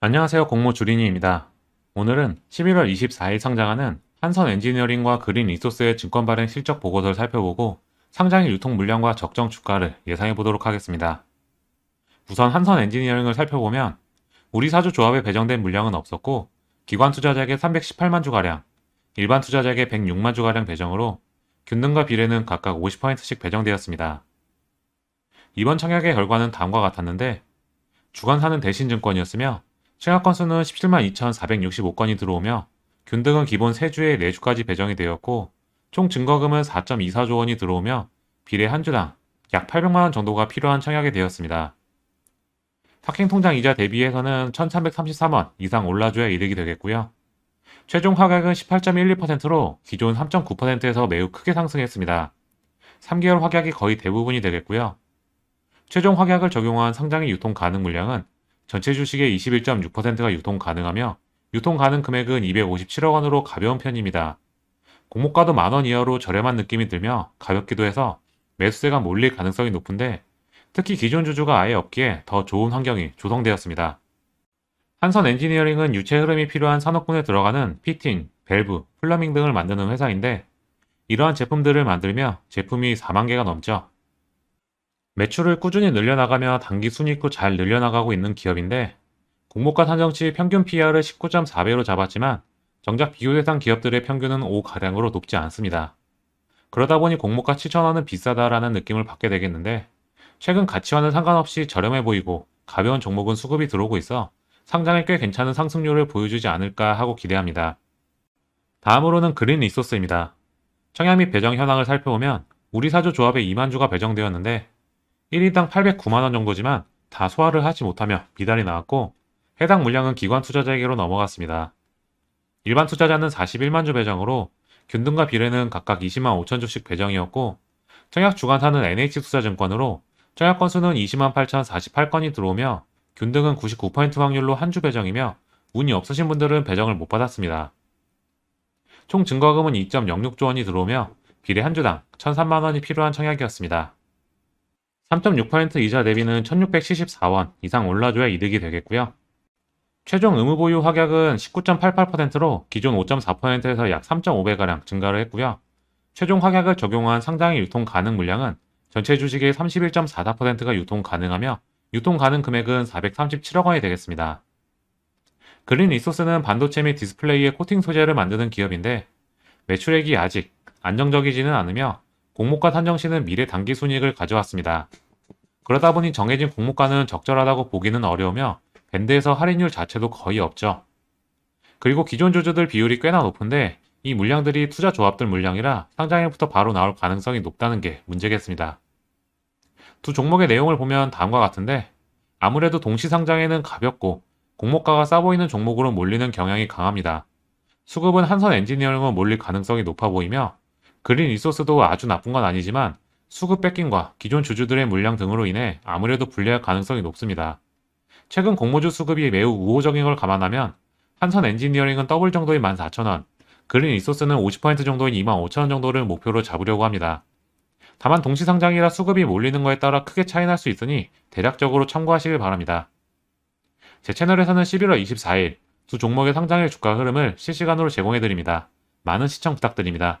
안녕하세요. 공모 주린이입니다. 오늘은 11월 24일 상장하는 한선 엔지니어링과 그린 리소스의 증권 발행 실적 보고서를 살펴보고 상장일 유통 물량과 적정 주가를 예상해 보도록 하겠습니다. 우선 한선 엔지니어링을 살펴보면 우리 사주 조합에 배정된 물량은 없었고 기관 투자자에게 318만 주가량, 일반 투자자에게 106만 주가량 배정으로 균등과 비례는 각각 50%씩 배정되었습니다. 이번 청약의 결과는 다음과 같았는데 주관사는 대신증권이었으며 청약 건수는 17만 2,465건이 들어오며 균등은 기본 3주에 4주까지 배정이 되었고 총 증거금은 4.24조 원이 들어오며 비례 한 주당 약 800만 원 정도가 필요한 청약이 되었습니다. 탁행통장 이자 대비해서는 1,333원 이상 올라줘야 이득이 되겠고요. 최종 하락은 18.12%로 기존 3.9%에서 매우 크게 상승했습니다. 3개월 확약이 거의 대부분이 되겠고요. 최종 확약을 적용한 상장의 유통 가능 물량은 전체 주식의 21.6%가 유통 가능하며 유통 가능 금액은 257억 원으로 가벼운 편입니다. 공모가도 만원 이하로 저렴한 느낌이 들며 가볍기도 해서 매수세가 몰릴 가능성이 높은데 특히 기존 주주가 아예 없기에 더 좋은 환경이 조성되었습니다. 한선 엔지니어링은 유체 흐름이 필요한 산업군에 들어가는 피팅, 밸브, 플러밍 등을 만드는 회사인데 이러한 제품들을 만들며 제품이 4만 개가 넘죠. 매출을 꾸준히 늘려나가며 단기 순이익도 잘 늘려나가고 있는 기업인데 공모가 산정 시 평균 PR을 19.4배로 잡았지만 정작 비교 대상 기업들의 평균은 5가량으로 높지 않습니다. 그러다 보니 공모가 7천원은 비싸다라는 느낌을 받게 되겠는데 최근 가치와는 상관없이 저렴해 보이고 가벼운 종목은 수급이 들어오고 있어 상장에 꽤 괜찮은 상승률을 보여주지 않을까 하고 기대합니다. 다음으로는 그린 리소스입니다. 청약 및 배정 현황을 살펴보면 우리 사주 조합에 2만 주가 배정되었는데 1인당 809만원 정도지만 다 소화를 하지 못하며 미달이 나왔고 해당 물량은 기관 투자자에게로 넘어갔습니다. 일반 투자자는 41만 주 배정으로 균등과 비례는 각각 20만 5천 주씩 배정이었고 청약 주관사는 NH투자증권으로 청약 건수는 20만 8,048건이 들어오며 균등은 99% 확률로 한 주 배정이며 운이 없으신 분들은 배정을 못 받았습니다. 총 증거금은 2.06조 원이 들어오며 비례 한 주당 1,003만 원이 필요한 청약이었습니다. 3.6% 이자 대비는 1674원 이상 올라줘야 이득이 되겠고요. 최종 의무 보유 확약은 19.88%로 기존 5.4%에서 약 3.5배가량 증가를 했고요. 최종 확약을 적용한 상장의 유통 가능 물량은 전체 주식의 31.44%가 유통 가능하며 유통 가능 금액은 437억 원이 되겠습니다. 그린 리소스는 반도체 및 디스플레이의 코팅 소재를 만드는 기업인데 매출액이 아직 안정적이지는 않으며 공모가 산정 시는 미래 단기 순이익을 가져왔습니다. 그러다 보니 정해진 공모가는 적절하다고 보기는 어려우며 밴드에서 할인율 자체도 거의 없죠. 그리고 기존 주주들 비율이 꽤나 높은데 이 물량들이 투자 조합들 물량이라 상장일부터 바로 나올 가능성이 높다는 게 문제겠습니다. 두 종목의 내용을 보면 다음과 같은데 아무래도 동시 상장에는 가볍고 공모가가 싸 보이는 종목으로 몰리는 경향이 강합니다. 수급은 한선 엔지니어링으로 몰릴 가능성이 높아 보이며 그린 리소스도 아주 나쁜 건 아니지만 수급 뺏김과 기존 주주들의 물량 등으로 인해 아무래도 불리할 가능성이 높습니다. 최근 공모주 수급이 매우 우호적인 걸 감안하면 한선 엔지니어링은 더블 정도인 14,000원, 그린 리소스는 50% 정도인 25,000원 정도를 목표로 잡으려고 합니다. 다만 동시상장이라 수급이 몰리는 거에 따라 크게 차이 날 수 있으니 대략적으로 참고하시길 바랍니다. 제 채널에서는 11월 24일 두 종목의 상장일 주가 흐름을 실시간으로 제공해드립니다. 많은 시청 부탁드립니다.